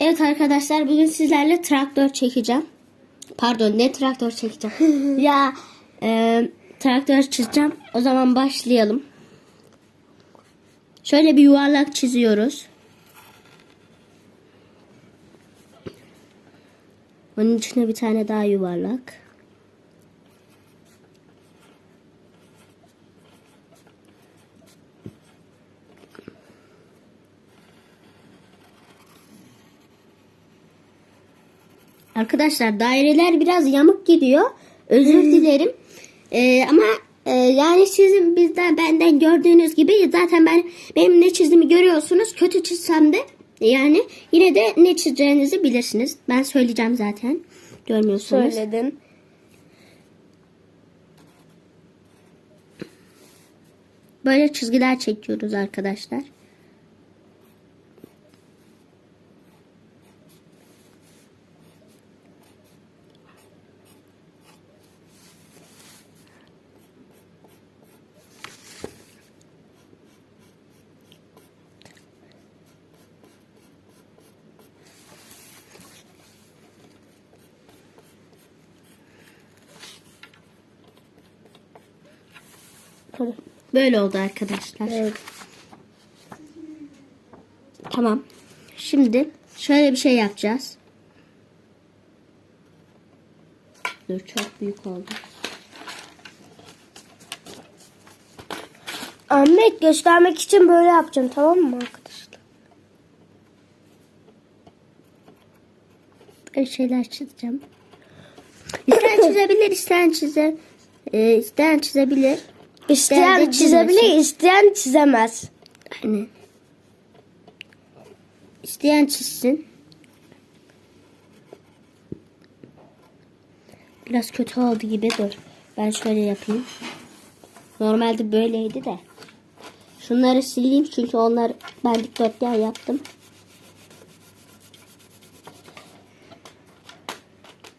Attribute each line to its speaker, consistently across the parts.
Speaker 1: Evet arkadaşlar bugün sizlerle traktör çekeceğim. Pardon ne traktör çekeceğim? ya e, traktör çizeceğim. O zaman başlayalım. Şöyle bir yuvarlak çiziyoruz. Onun içine bir tane daha yuvarlak. Arkadaşlar daireler biraz yamuk gidiyor. Özür dilerim. Ee, ama e, yani sizin bizden benden gördüğünüz gibi zaten ben benim ne çizdiğimi görüyorsunuz. Kötü çizsem de yani yine de ne çizeceğinizi bilirsiniz. Ben söyleyeceğim zaten. Görmüyorsunuz.
Speaker 2: Söyledin.
Speaker 1: Böyle çizgiler çekiyoruz arkadaşlar. Böyle oldu arkadaşlar.
Speaker 2: Evet.
Speaker 1: Tamam. Şimdi şöyle bir şey yapacağız. Dur çok büyük oldu.
Speaker 2: Ahmet göstermek için böyle yapacağım tamam mı arkadaşlar?
Speaker 1: Böyle şeyler çizeceğim. İsteyen çizebilir, isteyen çize, e, isteyen çizebilir.
Speaker 2: İsteyen
Speaker 1: de
Speaker 2: çizebilir, isteyen çizemez.
Speaker 1: Hani isteyen çizsin. Biraz kötü oldu gibi dur. Ben şöyle yapayım. Normalde böyleydi de. Şunları sileyim çünkü onlar ben dikdörtgen yaptım.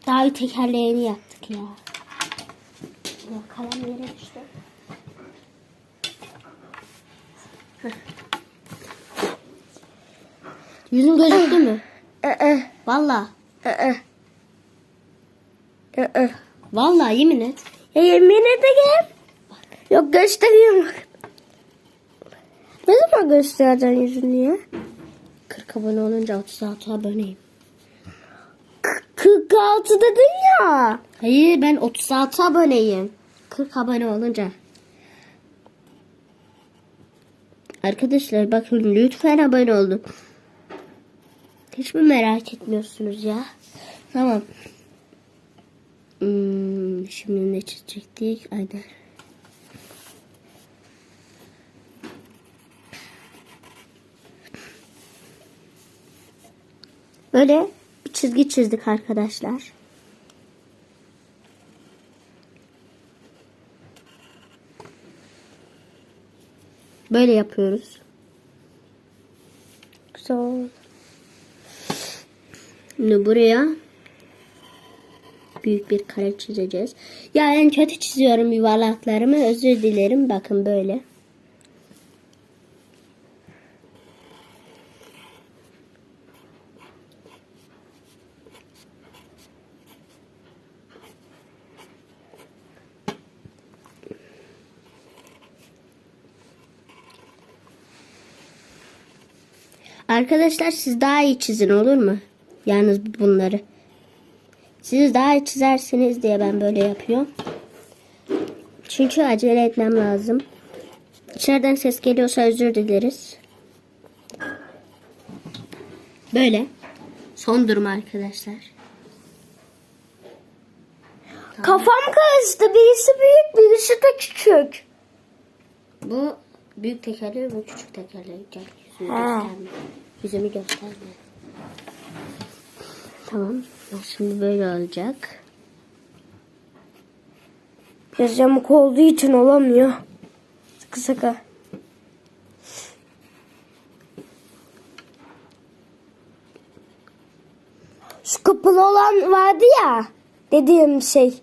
Speaker 1: Daha tekerleğini yaptık ya. Ya kalem yere düştü. Yüzün gözüktü mü?
Speaker 2: Ee,
Speaker 1: Valla.
Speaker 2: ee, ee.
Speaker 1: Valla yemin et.
Speaker 2: Ya yemin ederim. Yok gösteriyorum. Ne zaman göstereceksin yüzünü ya?
Speaker 1: 40 abone olunca 36 aboneyim.
Speaker 2: 46 dedin ya.
Speaker 1: Hayır ben 36 aboneyim. 40 abone olunca. Arkadaşlar bakın lütfen abone olun. Hiç mi merak etmiyorsunuz ya? Tamam. Hmm, şimdi ne çizecektik? Aynen. Böyle bir çizgi çizdik arkadaşlar. Böyle yapıyoruz.
Speaker 2: Güzel.
Speaker 1: Şimdi buraya büyük bir kare çizeceğiz. Ya en kötü çiziyorum yuvarlaklarımı. Özür dilerim. Bakın böyle. Arkadaşlar siz daha iyi çizin olur mu? Yalnız bunları. Siz daha iyi çizersiniz diye ben böyle yapıyorum. Çünkü acele etmem lazım. İçeriden ses geliyorsa özür dileriz. Böyle. Son durum arkadaşlar.
Speaker 2: Kafam karıştı. Birisi büyük, birisi de küçük.
Speaker 1: Bu büyük tekerleği ve küçük tekerleği. Gel yüzümü
Speaker 2: Ha.
Speaker 1: Yüzümü gösterme. Tamam. Şimdi böyle olacak.
Speaker 2: Biraz yamuk olduğu için olamıyor. Sıkı sıkı. Şu kapalı olan vardı ya. Dediğim şey.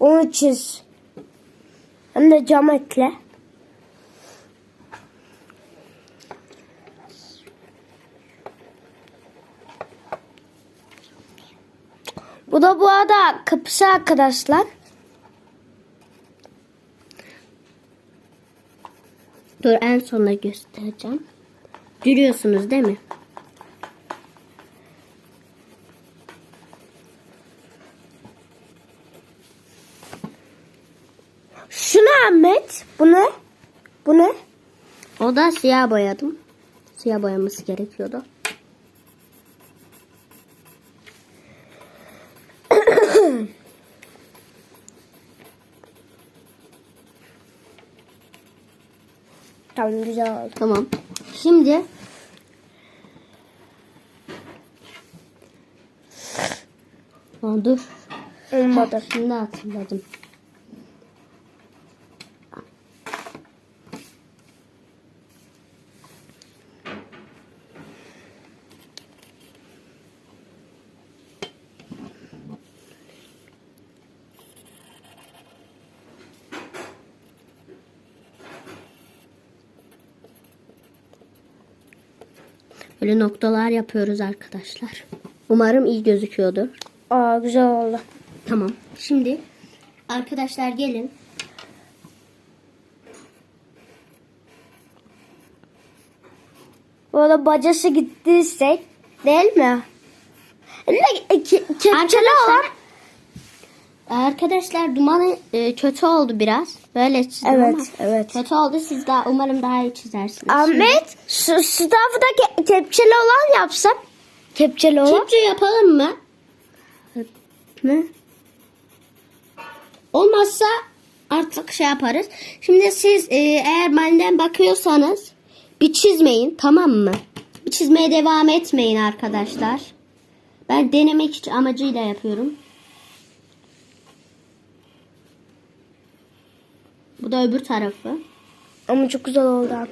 Speaker 2: Onu çiz. Hem de cam ekle. Bu da bu arada kapısı arkadaşlar.
Speaker 1: Dur en sonuna göstereceğim. Görüyorsunuz değil mi?
Speaker 2: Şu ne Ahmet? Bu ne? Bu ne?
Speaker 1: O da siyah boyadım. Siyah boyaması gerekiyordu.
Speaker 2: Tamam güzel oldu.
Speaker 1: Tamam. Şimdi Aa, dur.
Speaker 2: Olmadı.
Speaker 1: Şimdi hatırladım. Böyle noktalar yapıyoruz arkadaşlar. Umarım iyi gözüküyordur.
Speaker 2: Aa güzel oldu.
Speaker 1: Tamam. Şimdi arkadaşlar gelin.
Speaker 2: Bu arada bacası gittiyse değil mi? Kepçeli olan.
Speaker 1: Arkadaşlar dumanı e, kötü oldu biraz. Böyle çizdim
Speaker 2: Evet,
Speaker 1: ama
Speaker 2: evet.
Speaker 1: kötü oldu. Siz daha umarım daha iyi çizersiniz.
Speaker 2: Ahmet şu, da ke- kepçeli olan yapsam. Kepçeli olan.
Speaker 1: kepçe yapalım mı? Ne? Olmazsa artık şey yaparız. Şimdi siz e, eğer benden bakıyorsanız bir çizmeyin tamam mı? Bir çizmeye devam etmeyin arkadaşlar. Ben denemek için amacıyla yapıyorum. Bu da öbür tarafı.
Speaker 2: Ama çok güzel oldu.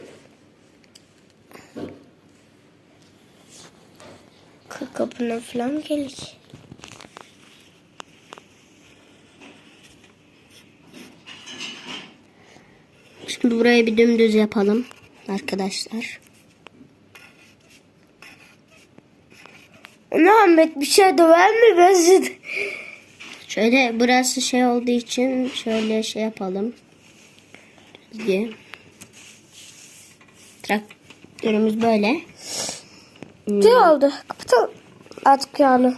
Speaker 2: Kapına falan gelir.
Speaker 1: Şimdi burayı bir dümdüz yapalım arkadaşlar.
Speaker 2: Ahmet bir şey döver mi ben
Speaker 1: Şöyle burası şey olduğu için şöyle şey yapalım. Çizgi. Traktörümüz böyle.
Speaker 2: Güzel oldu. Kapatalım. Artık yani.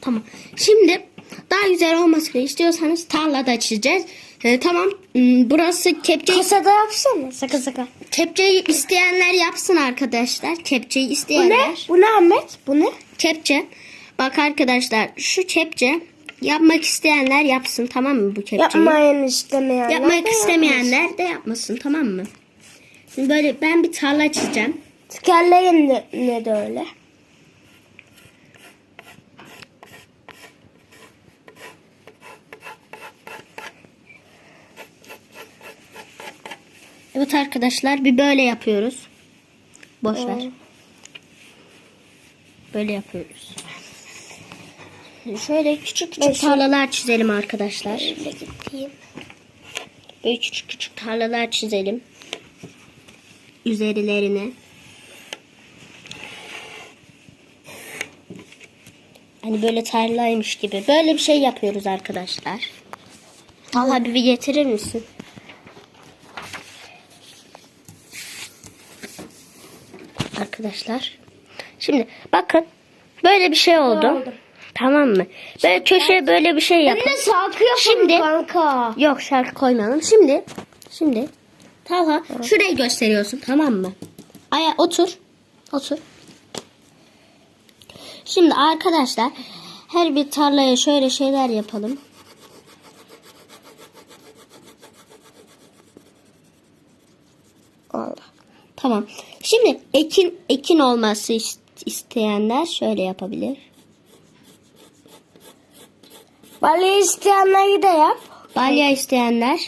Speaker 1: Tamam. Şimdi daha güzel olmasını istiyorsanız tarlada çizeceğiz. Ee, tamam. Hmm, Burası kepçe
Speaker 2: Kasada yapsana. Saka saka.
Speaker 1: kepçeyi isteyenler yapsın arkadaşlar. Kepçeyi
Speaker 2: Bu ne?
Speaker 1: isteyenler.
Speaker 2: Bu ne Ahmet? Bu ne?
Speaker 1: Kepçe. Bak arkadaşlar şu kepçe yapmak isteyenler yapsın tamam mı bu kepçeyi?
Speaker 2: Yapmayın istemeyenler.
Speaker 1: Yapmak
Speaker 2: de
Speaker 1: istemeyenler de yapmasın tamam mı? Şimdi böyle ben bir tarla çizeceğim.
Speaker 2: yapmasın. Tekerleğin de, ne de öyle.
Speaker 1: Evet arkadaşlar bir böyle yapıyoruz. Boş ver. Böyle yapıyoruz. Şöyle küçük küçük tarlalar çizelim arkadaşlar.
Speaker 2: Şöyle gideyim.
Speaker 1: Böyle küçük küçük tarlalar çizelim. Üzerlerine. Hani böyle tarlaymış gibi. Böyle bir şey yapıyoruz arkadaşlar. Allah bir getirir misin? Arkadaşlar. Şimdi bakın. Böyle bir şey oldu.
Speaker 2: oldu.
Speaker 1: Tamam mı? Böyle köşeye böyle bir şey
Speaker 2: Hem
Speaker 1: yapın.
Speaker 2: de şarkı yapalım
Speaker 1: Şimdi-
Speaker 2: kanka.
Speaker 1: Yok şarkı koymayalım. Şimdi şimdi Talha şurayı gösteriyorsun tamam mı? Aya otur. Otur. Şimdi arkadaşlar her bir tarlaya şöyle şeyler yapalım.
Speaker 2: Allah.
Speaker 1: Tamam. Şimdi ekin ekin olması is- isteyenler şöyle yapabilir.
Speaker 2: Balya isteyenleri de yap.
Speaker 1: Balya isteyenler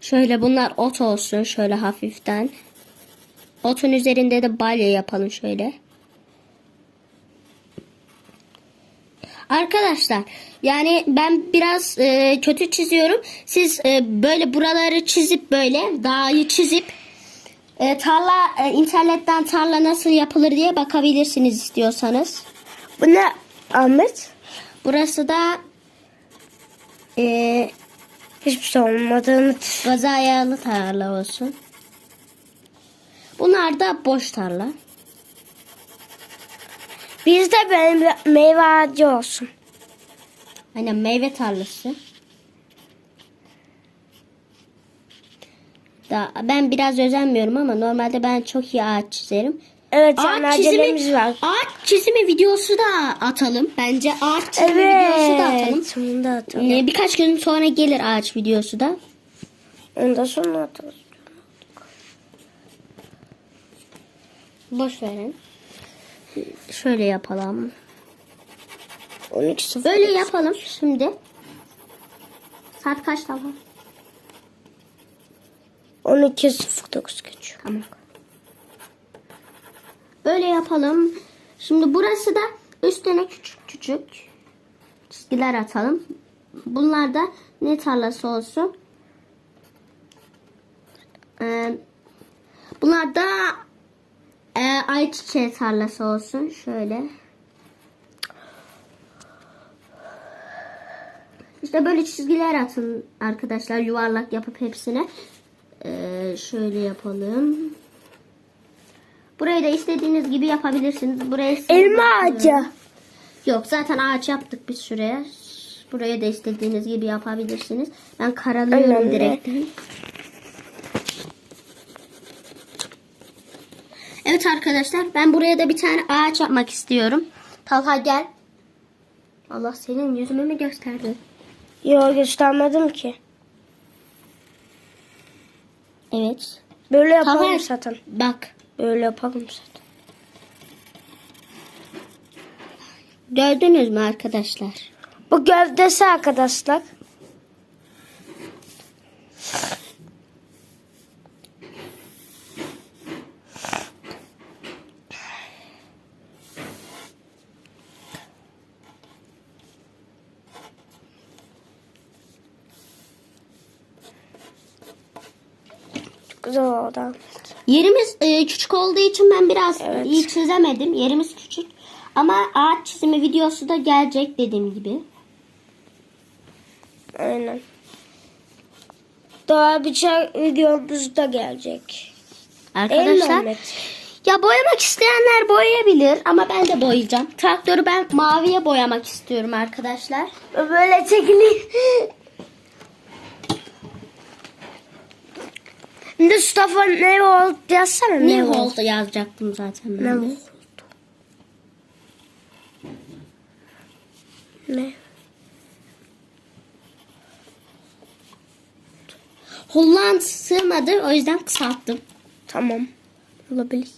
Speaker 1: şöyle bunlar ot olsun şöyle hafiften. Otun üzerinde de balya yapalım şöyle. Arkadaşlar yani ben biraz e, kötü çiziyorum. Siz e, böyle buraları çizip böyle dağı çizip e, tarla e, internetten tarla nasıl yapılır diye bakabilirsiniz istiyorsanız.
Speaker 2: Bu ne Ahmet?
Speaker 1: Burası da e,
Speaker 2: Hiçbir şey olmadığını
Speaker 1: gaza ayarlı tarla olsun. Bunlar da boş tarla.
Speaker 2: Bizde böyle meyve ağacı olsun.
Speaker 1: Aynen meyve tarlası. Da, ben biraz özenmiyorum ama normalde ben çok iyi ağaç çizerim.
Speaker 2: Evet yani
Speaker 1: Ağaç
Speaker 2: acelemiz
Speaker 1: çizimi,
Speaker 2: var.
Speaker 1: ağaç çizimi videosu da atalım. Bence ağaç çizimi videosu da atalım.
Speaker 2: Evet. Onu da atalım.
Speaker 1: Ee, birkaç gün sonra gelir ağaç videosu da.
Speaker 2: Onu da sonra atalım.
Speaker 1: Boş verin. Şöyle yapalım.
Speaker 2: 12 sıfır.
Speaker 1: Böyle yapalım şimdi. Saat kaç tamam?
Speaker 2: 12 09 geçiyor.
Speaker 1: Tamam. Böyle yapalım. Şimdi burası da üstüne küçük küçük çizgiler atalım. Bunlar da ne tarlası olsun? Ee, bunlar da e, ayçiçeği tarlası olsun. Şöyle. İşte böyle çizgiler atın arkadaşlar yuvarlak yapıp hepsine. Ee, şöyle yapalım. Burayı da istediğiniz gibi yapabilirsiniz. Buraya
Speaker 2: Elma ağacı.
Speaker 1: Yok zaten ağaç yaptık biz şuraya. Buraya da istediğiniz gibi yapabilirsiniz. Ben karalıyorum
Speaker 2: Önemli.
Speaker 1: direkt. Evet arkadaşlar ben buraya da bir tane ağaç yapmak istiyorum. Talha gel. Allah senin yüzüme mi gösterdi?
Speaker 2: Yok göstermedim ki.
Speaker 1: Evet.
Speaker 2: Böyle yapalım
Speaker 1: Talha
Speaker 2: zaten.
Speaker 1: bak.
Speaker 2: Böyle yapalım zaten.
Speaker 1: Gördünüz mü arkadaşlar?
Speaker 2: Bu gövdesi arkadaşlar. Çok güzel oldu.
Speaker 1: Yerimiz e, küçük olduğu için ben biraz
Speaker 2: Evet.
Speaker 1: iyi çizemedim. Yerimiz küçük. Ama ağaç çizimi videosu da gelecek dediğim gibi.
Speaker 2: Aynen. Daha şey videomuz da gelecek.
Speaker 1: Arkadaşlar ya boyamak isteyenler boyayabilir ama ben de boyayacağım. Traktörü ben maviye boyamak istiyorum arkadaşlar.
Speaker 2: Böyle çekileyim. Mustafa ne oldu yazsana ne,
Speaker 1: Ne
Speaker 2: oldu?
Speaker 1: oldu yazacaktım zaten ben.
Speaker 2: Ne
Speaker 1: de.
Speaker 2: oldu? Ne?
Speaker 1: Holland sığmadı o yüzden kısalttım.
Speaker 2: Tamam. Olabilir.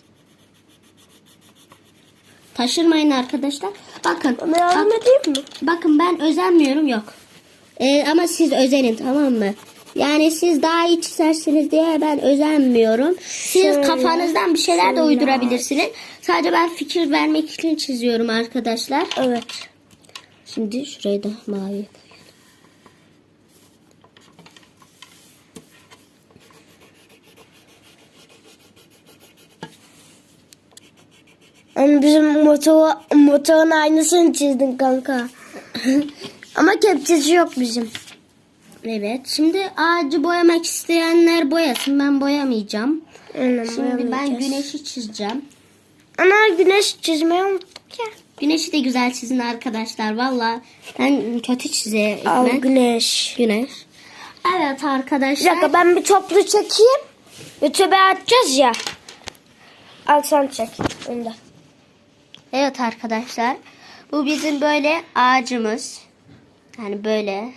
Speaker 1: Taşırmayın arkadaşlar. Bakın.
Speaker 2: Bana yardım
Speaker 1: bak-
Speaker 2: edeyim mi?
Speaker 1: Bakın ben özenmiyorum yok. Ee, ama siz özenin tamam mı? Yani siz daha iyi çizersiniz diye ben özenmiyorum. Siz
Speaker 2: Şöyle,
Speaker 1: kafanızdan bir şeyler de
Speaker 2: şöyle.
Speaker 1: uydurabilirsiniz. Sadece ben fikir vermek için çiziyorum arkadaşlar.
Speaker 2: Evet.
Speaker 1: Şimdi şurayı da mavi.
Speaker 2: Ama bizim motor, motorun aynısını çizdin kanka. Ama kepçesi yok bizim.
Speaker 1: Evet. Şimdi ağacı boyamak isteyenler boyasın. Ben boyamayacağım.
Speaker 2: Aynen,
Speaker 1: Şimdi ben güneşi çizeceğim.
Speaker 2: Ana güneş çizmeyi unuttuk ya.
Speaker 1: Güneşi de güzel çizin arkadaşlar. Valla ben kötü çizerim.
Speaker 2: Al
Speaker 1: ben.
Speaker 2: güneş.
Speaker 1: Güneş. Evet
Speaker 2: Bir
Speaker 1: arkadaşlar.
Speaker 2: dakika ben bir toplu çekeyim. YouTube'a atacağız ya. Al sen çek. Onda.
Speaker 1: Evet arkadaşlar. Bu bizim böyle ağacımız. Yani böyle.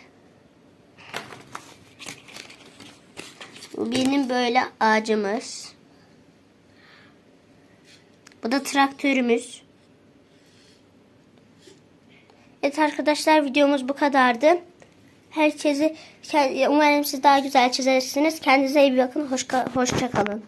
Speaker 1: Bu benim böyle ağacımız. Bu da traktörümüz. Evet arkadaşlar videomuz bu kadardı. Herkesi umarım siz daha güzel çizersiniz. Kendinize iyi bakın. Hoşça, hoşça kalın.